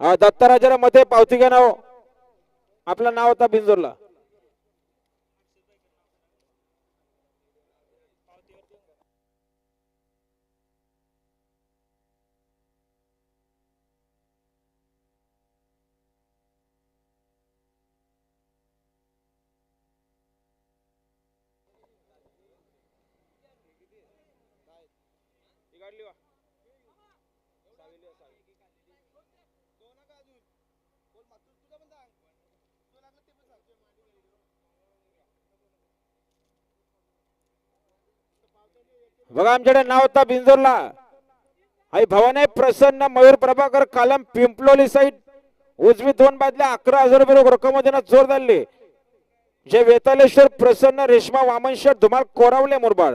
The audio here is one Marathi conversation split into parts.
हा, दत्ताराजाला मध्ये पावती का नाव. आपलं नाव होता बिंजोरला. बघा आमच्याकडे नाव होता बिंजोरला. आई भवाने प्रसन्न मयूर प्रभाकर कालम पिंपलोली साईड उजवी दोन बादल्या अकरा हजार रुपये रक्कम जोर धरले. जे वेतालेश्वर प्रसन्न रेशमा वामनशर धुमाल कोरावले मुरबाड.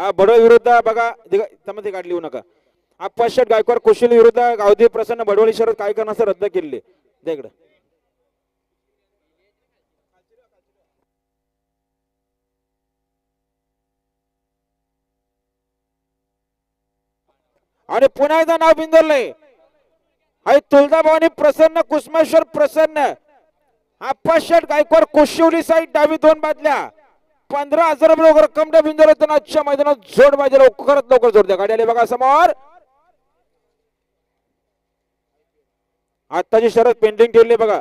हा बडो विरुद्ध बघा त्यामध्ये गाडी लिहू नका. आप्पा शेठ गायकवाड कुशील विरुद्ध गावदेव प्रसन्न बडवळी शरद काय करण्यास रद्द केले द्या इकडं. आणि पुन्हा एकदा नाव बिंदरलंय. आई तुळजाभवानी प्रसन्न कुसमेश्वर प्रसन्न. आप्पा शेठ गायकवाड कुशिवली साईड डावी दोन बादल्या. पंधरा हजार रुपये लवकर रक्कम बिंदू आजच्या मैदानात जोड पाहिजे लवकरात लवकर जोड द्या. गाडी आली बघा समोर. आत्ताची शरद पेंडिंग ठेवली बघा.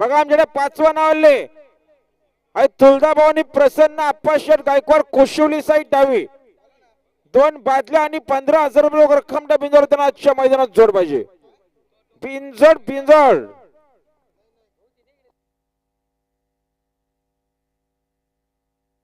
बघा आमच्याकडे पाचवा नाव आले आहे तुळजाभवानी प्रसन्न आप्पाशेठ गायकवाड कोशिवली साईड डावी. दोन बादल्या आणि पंधरा हजार रुपये रोख रक्कम त्या बिंजोड त्यांना आजच्या मैदानात जोड पाहिजे. पिंजड पिंजड